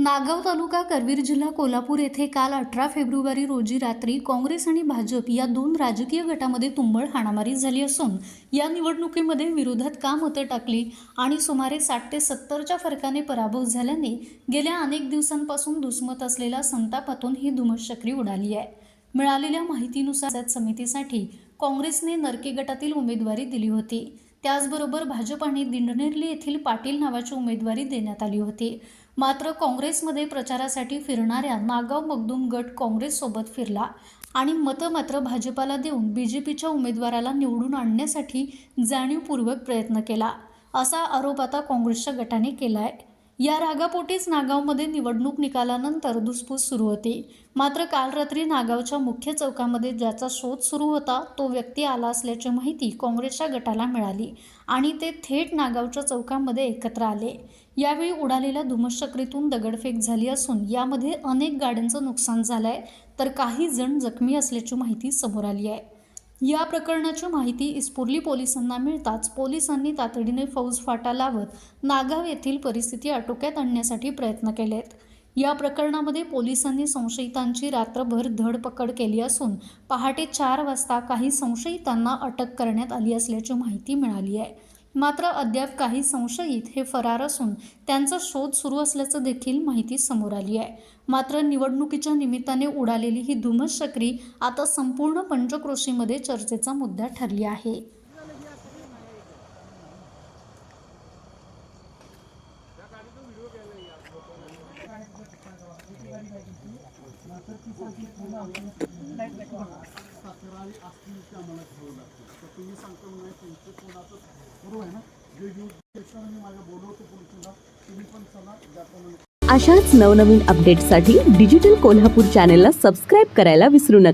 नागाव तालुका करवीर जिल्हा कोल्हापूर येथे काल अठरा फेब्रुवारी रोजी रात्री काँग्रेस आणि भाजप या दोन राजकीय गटामध्ये तुंबळ हाणामारी झाली असून या निवडणुकीमध्ये विरोधात का मतं टाकली आणि सुमारे साठ ते सत्तरच्या फरकाने पराभव झाल्याने गेल्या अनेक दिवसांपासून दुस्मत असलेल्या संतापातून ही धुमशक्री उडाली आहे. मिळालेल्या माहितीनुसार समितीसाठी काँग्रेसने नरके गटातील उमेदवारी दिली होती. त्याचबरोबर भाजपाने दिंडनेरली येथील पाटील नावाची उमेदवारी देण्यात आली होती. मात्र काँग्रेसमध्ये प्रचारासाठी फिरणाऱ्या नागाव मगदूम गट काँग्रेससोबत फिरला आणि मतं मात्र भाजपाला देऊन बी जे पीच्या उमेदवाराला निवडून आणण्यासाठी जाणीवपूर्वक प्रयत्न केला. असा आरोप आता काँग्रेसच्या गटाने केला आहे या रागापोटीच नागावमध्ये निवडणूक निकालानंतर धुसफूस सुरू होती. मात्र काल रात्री नागावच्या मुख्य चौकामध्ये ज्याचा शोध सुरू होता तो व्यक्ती आला असल्याची माहिती काँग्रेसच्या गटाला मिळाली आणि ते थेट नागावच्या चौकामध्ये एकत्र आले. यावेळी उडालेल्या धुमशक्रीतून दगडफेक झाली असून यामध्ये अनेक गाड्यांचं नुकसान झालं आहे तर काही जण जखमी असल्याची माहिती समोर आली आहे. या प्रकरणाची माहिती इस्पुर्ली पोलिसांना मिळताच पोलिसांनी तातडीने फौज फाटा लावत नागाव येथील परिस्थिती आटोक्यात आणण्यासाठी प्रयत्न केलेत. या प्रकरणामध्ये पोलिसांनी संशयितांची रात्रभर धडपकड केली असून पहाटे चार वाजता काही संशयितांना अटक करण्यात आली असल्याची माहिती मिळाली आहे. मात्र अद्याप काही संशयित हे फरार असून त्यांचा शोध सुरू असल्याचं देखील माहिती समोर आली आहे. मात्र निवडणुकीच्या निमित्ताने उडालेली ही धुमश्चक्री आता संपूर्ण पंचक्रोशीमध्ये चर्चेचा मुद्दा ठरली आहे. आणि असतील आम्हाला घ्यावं लागतं. तर तुम्ही सांगता म्हणजे तुमचं कोणाचं बरोबर आहे ना? जे योग्य मी माझ्या बोलवतो पोलिसांना तुम्ही पण चला ज्याप्रमाणे अशाच नवनवीन अपडेट्ससाठी डिजिटल कोल्हापूर चॅनेलला सबस्क्राईब करायला विसरू नका.